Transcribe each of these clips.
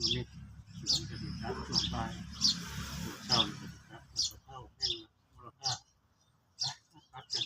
งหลายที่อยู่ในสวนจะมีตัดช่วงบ่ายช่วงเช้าจะมีตัดกระเพราแน่นมูลค่าตัดกัน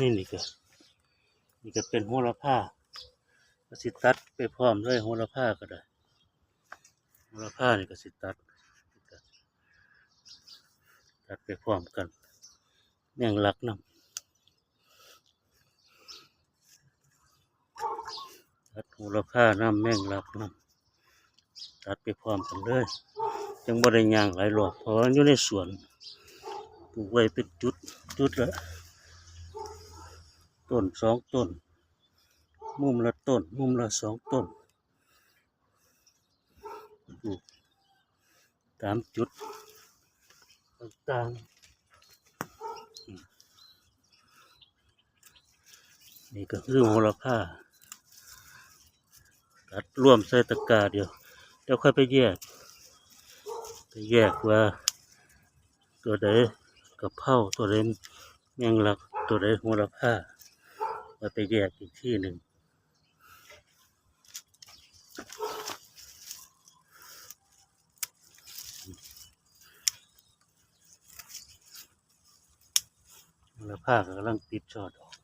นี่นี่ก็นี่ก็เป็นโหระพาก็สิตัดไปพร้อมด้วยโหระพาก็ได้ ระพานี่ก็สิตัด ตัดไปพร้อมกันแมงลักน้ำตัดโหระพาน้ำแม่งลักน้ำตัดไปพร้อมกันเลยจังบ่ได้ย่างหลายรอบเพราะอยู่ในสวนปลูกไว้เป็นจุดจุดละต้นสองต้น มุมละต้น มุมละสองต้น ตามจุดต่างๆนี่ก็คือโหระพาตัดร่วมใส่ตะกร้าเดียวเดี๋ยวค่อยไปแยก ไปแยกว่า ตัวใดกระเพราตัวใดแมงลักตัวใดโหระพาว่าไปแยกอีกที่หนึ่ง โหระพากำลังติดชอดออก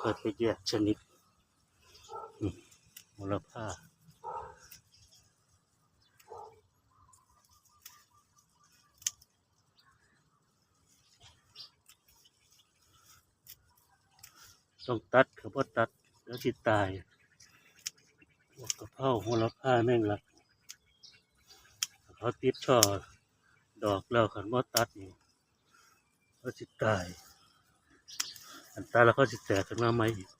ค่อยไปแยกชนิดนี่มูลค่าต้องตัดเขาพอตัดแล้วสิตายกระเพรามูลค่าแม่งหลักเขาติดช่อ ดอกแล้วขันว่าตัดนี่เขาสิตายอันตายแล้วเขาสิแตกขึ้นมาใหม่อีก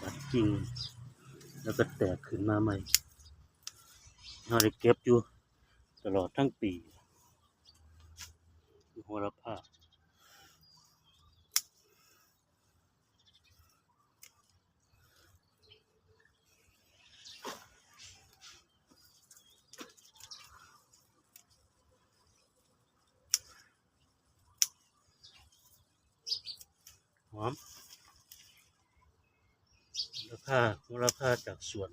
ตัดกิ่งแล้วก็แตกขึ้นมาใหม่เราได้เก็บอยู่ตลอดทั้งปีโหระพา อมโหระพาโหระพาจากสวน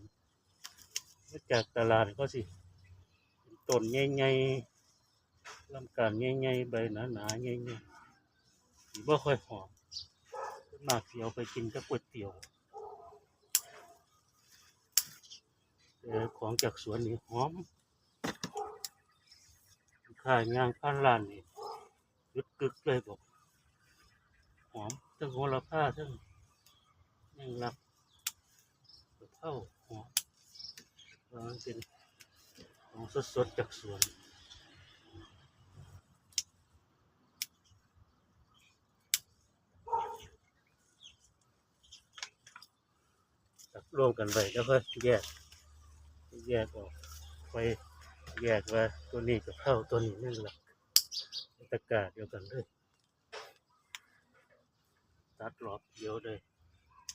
มาจากตลาดก็สิต้นใหญ่ๆลำการใหญ่ๆใบหนาๆใหญ่ๆสีบ่ค่อยหอมมากสิเอาไปกินกับก๋วยเตี๋ยวของจากสวนนี่หอมขายยางพันล้านนี่ยึดกึกเลยบอกหอม ทั้งโหระพาทั้งแมงลักกระเพราหอมมันเป็นของสดๆจากสวนจับรวมกันไว้แล้วก็แยก แยกออกไปแยกว่าตัวนี้กับเข้าตัวนี้นั่นแหละตะกร้าเดียวกันเลย ตัดหลอบเดียวเลย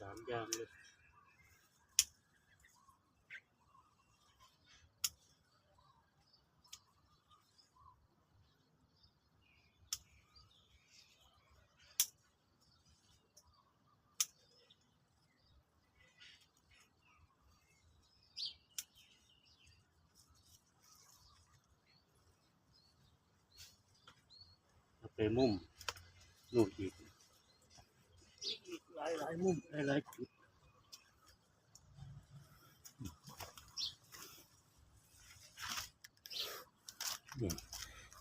สามอย่างเลยเอาไปมุมลูกอีก หลายหลายมุมหลายหลายจุด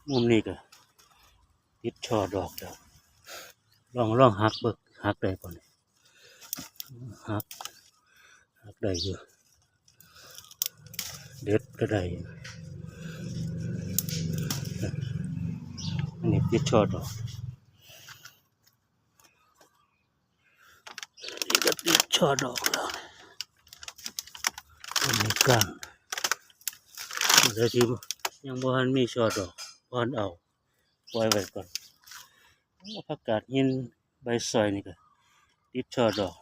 มุมนี้ก็ติดช่อดอกแล้วลองลองหักเบิกหักได้ก่อนหักหักได้อยู่เด็ดก็ได้อันนี้ติดชอดอกอันนี้ก็ติด ชอดออกแล้วอันนี้กันเดี๋ยวที่ยังบ่ทันมีชอดอกบ่ทันเอาปล่อยไว้ก่อนผักกาดหินใบซอยนี่ก็ติดช่อดอก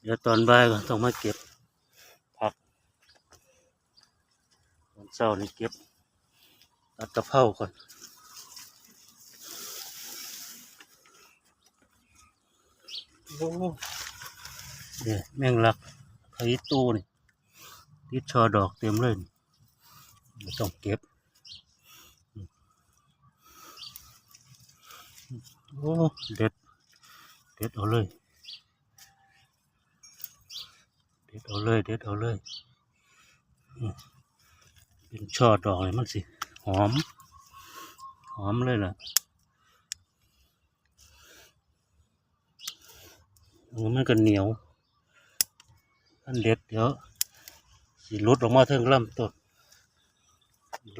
เดี๋ยวตอนบ่ายก็ต้องมาเก็บผักตอนเช้านี่เก็บตัดตะเภาก่อนโอ้ เดี๋ยแมงลักไข่ตูนี่ติดช่อดอกเต็มเลยต้องเก็บ โอ้เด็ด เด็ดเอาเลย เด็ดเอาเลย เด็ดเอาเลย เป็นช่อดอกเลยมันสิ หอม หอมเลยล่ะแล้มันก็เหนียว อันเด็ดเดี๋ยวสิหลุดออกมาเทิงลำต้น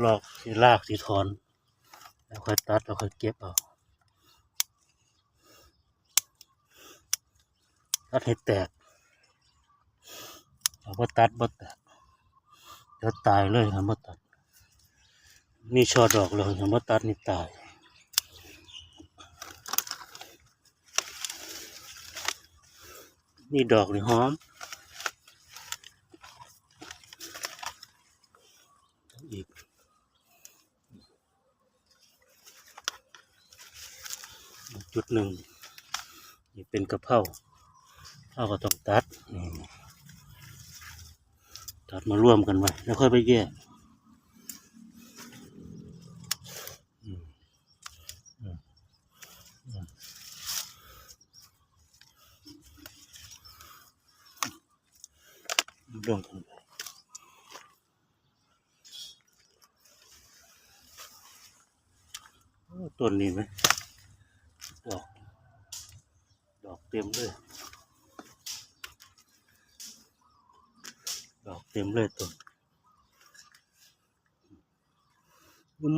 ลอกสิลากสิถอน แล้วค่อยตัดแล้วค่อยเก็บเอาตัดให้แตกเอาบ่ตัดบ่แตกเดี๋ยวตายเลยครับบ่ตัดมีช่อดอกเลยครับบ่ตัดนี่ตายนี่ดอกนี่หอม จุดหนึ่งนี่เป็นกระเพราเราก็ต้องตัดนี่ตัดมาร่วมกันไว้แล้วค่อยไปแยกร่วมกันไปต้นนี้ไหมดอก ดอกเต็มเลย ดอกเต็มเลยต้น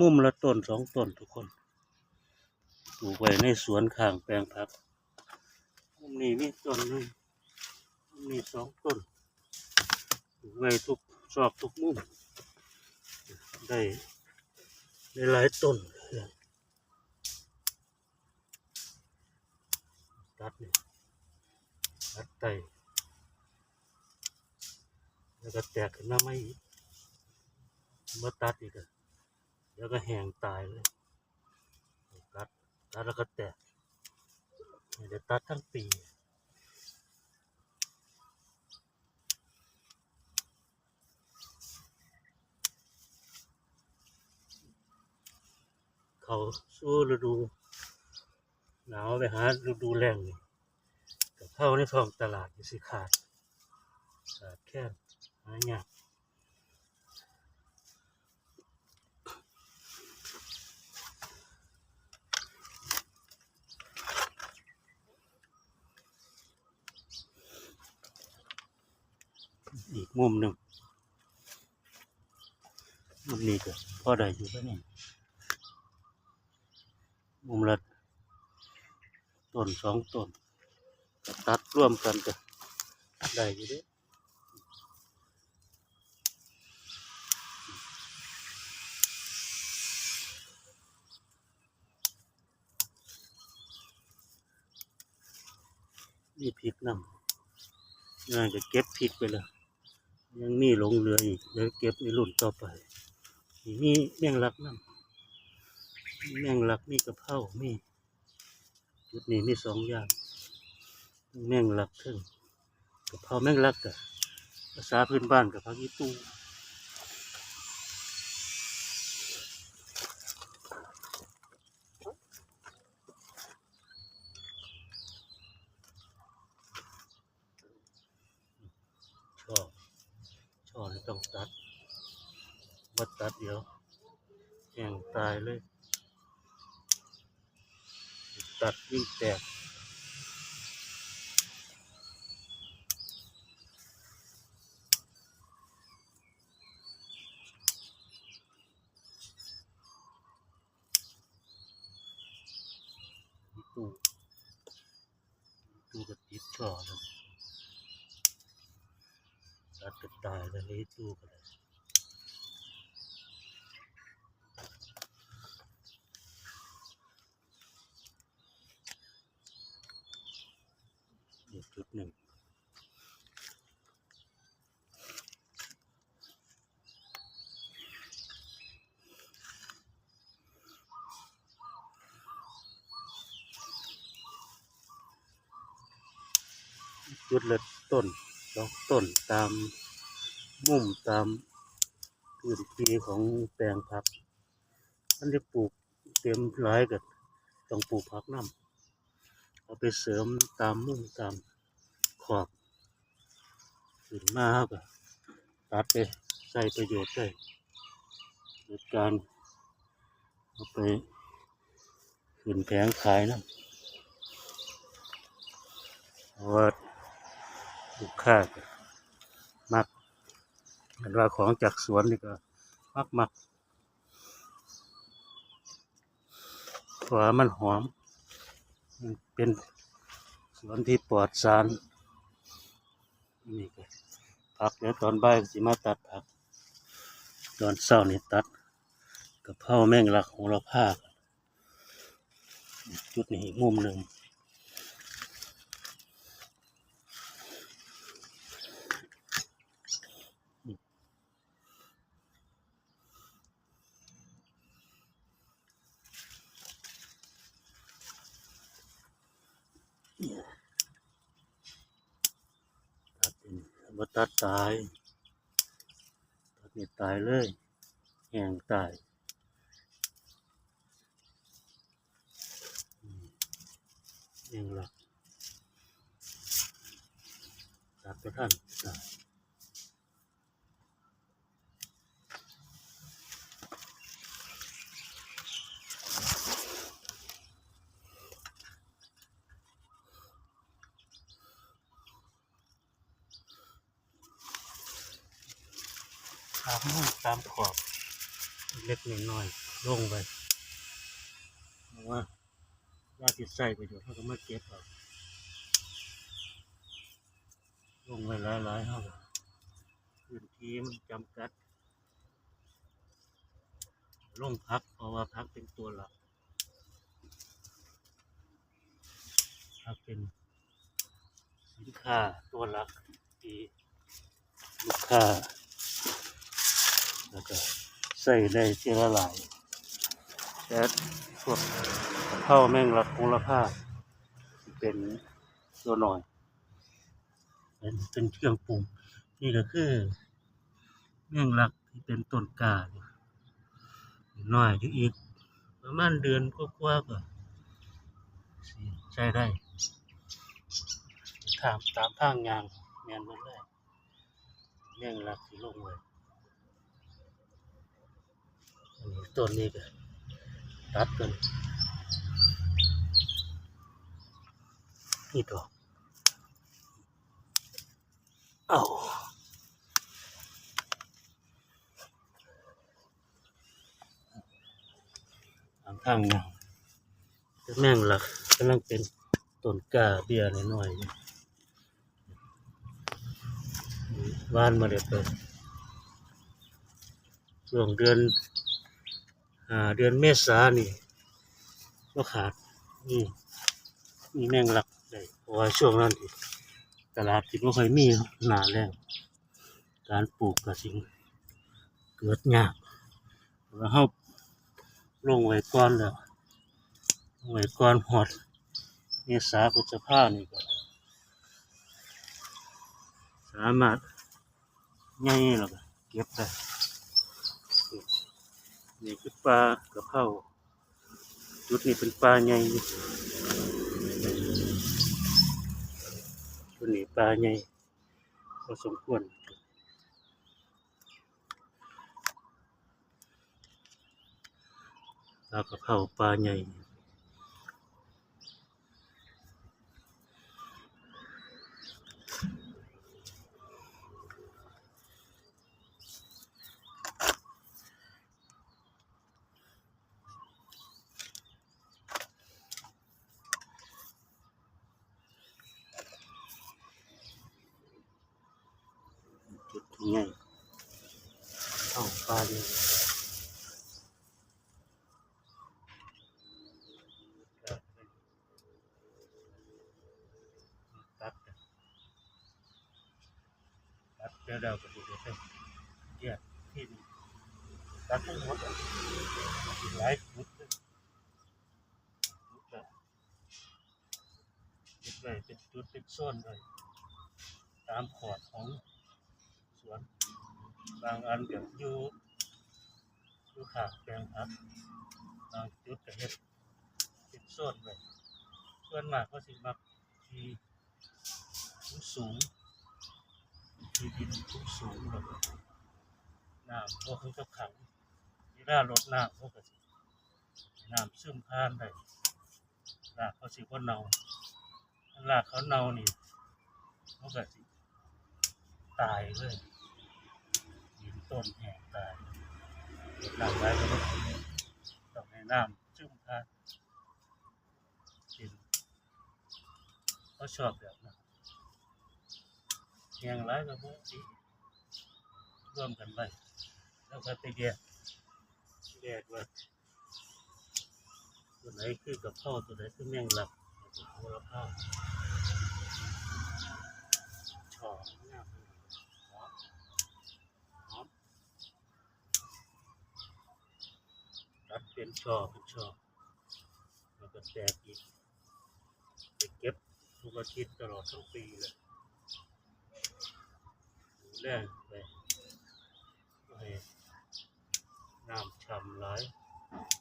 มุมละต้นสองต้นทุกคนปลูกไว้ในสวนข้างแปลงผักมุมนี้มีต้นหนึงมุมนี้สองต้นปลูกไว้ทุกซอกทุกมุม ได้ได้หลายต้นเลยตัดนี่ ตัดไตแล้วก็แตกขึ้นมาไม่อีกเมื่อตัดอีกอะเดี๋ยวก็แห้งตายเลยตัดตัดแล้วก็แตกเดี๋ยวตัดทั้งปีเขาสู้ฤดูหนาวไปหาฤดูแรงนี่ เข้าในท้องตลาดอยู่สิขาดขาดแค่หายากอีกมุมหนึ่งมุมนี้ก็พอได้อยู่แล้วนี่มุมละต้นสองต้น ตัดร่วมกันก็ได้อยู่ด้นี่พริกน้ำน่าจะเก็บผิดไปแล้ว ยังมีหลงเหลืออีกเดี๋ยวเก็บในรุ่นต่อไปนี่มีแมงลักนั่นแมงลักมีกระเพรามีจุดนี้มีสองอย่าง แมงลักถึงกระเพราแมงลักกับภาษาพื้นบ้านกับพักอีตู้ช่อช่อนี่ต้องตัดบัดตัดเดี๋ยวแห้งตายเลย ตัดยิ่งแตกตู้ตู้ก็ติดช่อแล้วตัดก็ตายแล้ว เลยตู้ก็ได้จุดหนึ่งจุดละต้นสองต้นตาม มุมตามพื้นที่ของแปลงผักมันจะปลูกเต็มหลายก็ต้องปลูกผักน้ำเอาไปเสริมตามมุมตามขอบขึ้นมาครับตัดไปใส่ประโยชน์ได้โดยการเอาไปขึ้นแผงขายนะเพราะว่าลูกค้าก็มัก เห็นว่าของจากสวนนี่ก็มักมักเพราะว่ามันหอมมันเป็นสวนที่ปลอดสาร นี่ก็ผักเดี๋ยวตอนบ่ายสิมาตัดผัก ตอนเช้านี่ตัดกะเพราแมงลักของเราภาคจุดนี้มุมหนึ่งตัด่าตัดตายตัดนี่ตายเลยแห้งตายอืมแหงลักตัดไปท่านตาย ตามมุมตามขอบ เล็กน้อยๆลงไปเพราะว่าว่าที่ใส่ประโยชน์เขาก็มาเก็บเอาลงไปหลายๆเขาพื้นที่มันจำกัดลงพักเพราะว่าพักเป็นตัวหลักพักเป็นสินค้าตัวหลักที่ลูกค้าแล้วก็ ใส่ได้ทีละหลายแต่พวกข้าวแม่งลักมูลค่าเป็นตัวหน่อย เป็นเป็นเครื่องปรุงนี่ก็คือแม่งลักที่เป็นต้นกาเนี่ยน้อยอยู่อีก ประมาณเดือนกว่าๆก็สิใช้ได้ตามตามทางยางแมนหมดเลยแม่งลักที่ลงไว้อันนี้ ต้นนี้ก็ตัดกันนี่ดอกเอาทางทางงามแต่แม่งหลักกำลังเป็นต้นกาเบี้ยน้อยๆอยู่านมาเดี๋ยวไปช่วงเดือน อ่าเดือนเมษานี่ก็ขาดนี่มีแมงลักได้เพราะว่าช่วงนั้นทีตลาดที่ไม่ค่อยมีหนาแรงการปลูกกระสิงเกิดยากแล้วเฮาลงไว้ก่อนแล้วลงไว้ก่อนหอดเมษาพฤษภานี่ก็สามารถง่ายแล้วก็เก็บได้ นี่คือปลากระเพราจุดนี้เป็นปลาใหญ่จุดนี้ปลาใหญ่พอสมควรปลากระเพราปลาใหญ่ ไงเข้าปลาดีตัดกันตัดเดี๋ยวเราก็ดูได้เยอะที่ตัดทั้งหมดอะหลายชุดเลยชุดแบบจุดเลยเป็นจุดเป็นโซนเลย ตามขอดของสวน บางอันก็อยู่อยู่ขางแปลงผักบางจุดก็เฮ็ดเป็นโซนเลยส่วนมากก็สิมักที่สูงที่ดินสูงสูงแล้วก็น้ำพวกเขาจะขังเวลารดน้ำพวกก็สิน้ำซึมผ่านได้รากเขาสิบ่เน่ารากเขาเน่านี่เขาก็สิตายเลย ต้นแห้งตายน้ำไว้ก็ไม่ต้องให้น้ำจุ่มพานกินเขาชอบแบบนั้นแห้งไรก็พวกนี้ร่วมกันไปแล้วก็ไปแยกแยกว่าตัวไหนคือกับข้าวตัวไหนคือแมงลักตัวละข้าวชอบงาม ตัด เป็นช่อเป็นช่อแล้วก็แตกอีกไปเก็บทุกอาทิตย์ตลอดทั้งปีเลยดูแลไปก็ให้น้ำช่ำหลาย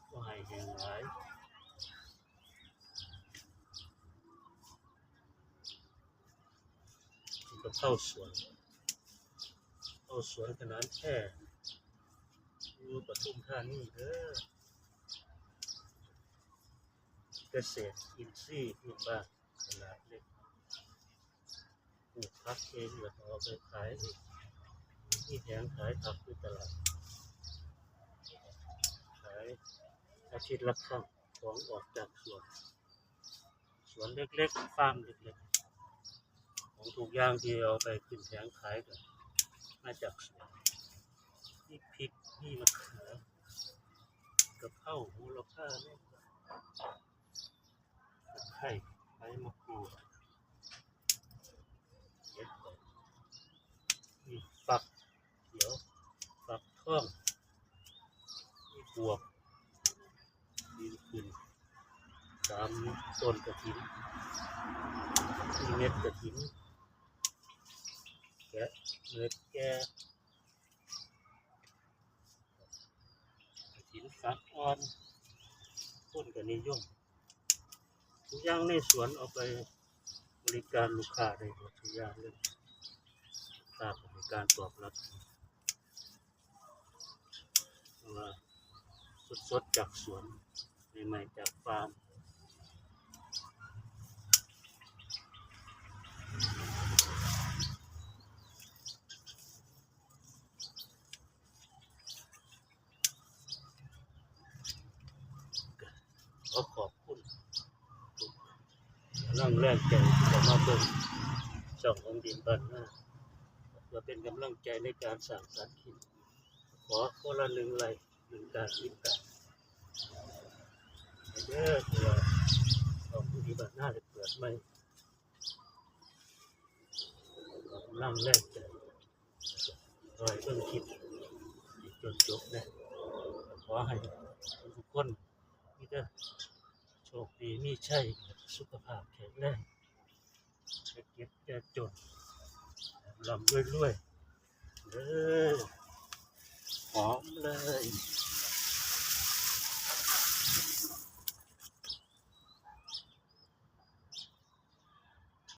ก็ให้แห้งหลายก็เข้าสวนเข้าสวนขนาดแค่อยู่ปทุมธานีเด้อ เกษตรอินทรีย์พื้นบ้านขนาดเล็กปลูกผักเองแล้วก็เอาไปขายเองที่แผงขายผักที่ตลาดขายอาทิตย์ละครั้งของออกจากสวนสวนเล็กๆฟาร์มเล็กๆ ของถูกย่างที่เอาไปขึ้นแผงขายกันมาจากสวนนี่พริกนี่มะเขือกับข้าวโหระพาเนี่ย ไคร้ใบมะกรูดเห็ดหอมนี่ฝักเขียวฝักทองนี่บวบดินขึ้นตามต้นกระถินนี่เม็ดกระถินแกะเม็ดแกะหินสักอ่อนต้นก็นิยม ทุกอย่างในสวนเอาไปบริการลูกค้าได้หมดทุกอย่างเลยลูกค้าบริการตอบรับว่าสดๆจากสวนใหม่ๆจากฟาร์มขอขอบคุณ ลังแรงใจที่จะมาเบิ่งช่องของดินบ้านหน้าเพื่อเป็นกำลังใจในการสร้างสรรค์คลิปขอคนละหนึ่งไลหนึ่งการติดตามให้เด้อเพื่อช่องของดินบ้านหน้าจะเปิดใหม่กำลังแรงใจรอยเบิ่งคลิปให้จนจบนะขอให้ทุกคนมีแต่โชคดีมีชัยสุขภาพแข็งแรงจะเก็บจะจนลำรวยๆเด้อหอมเลย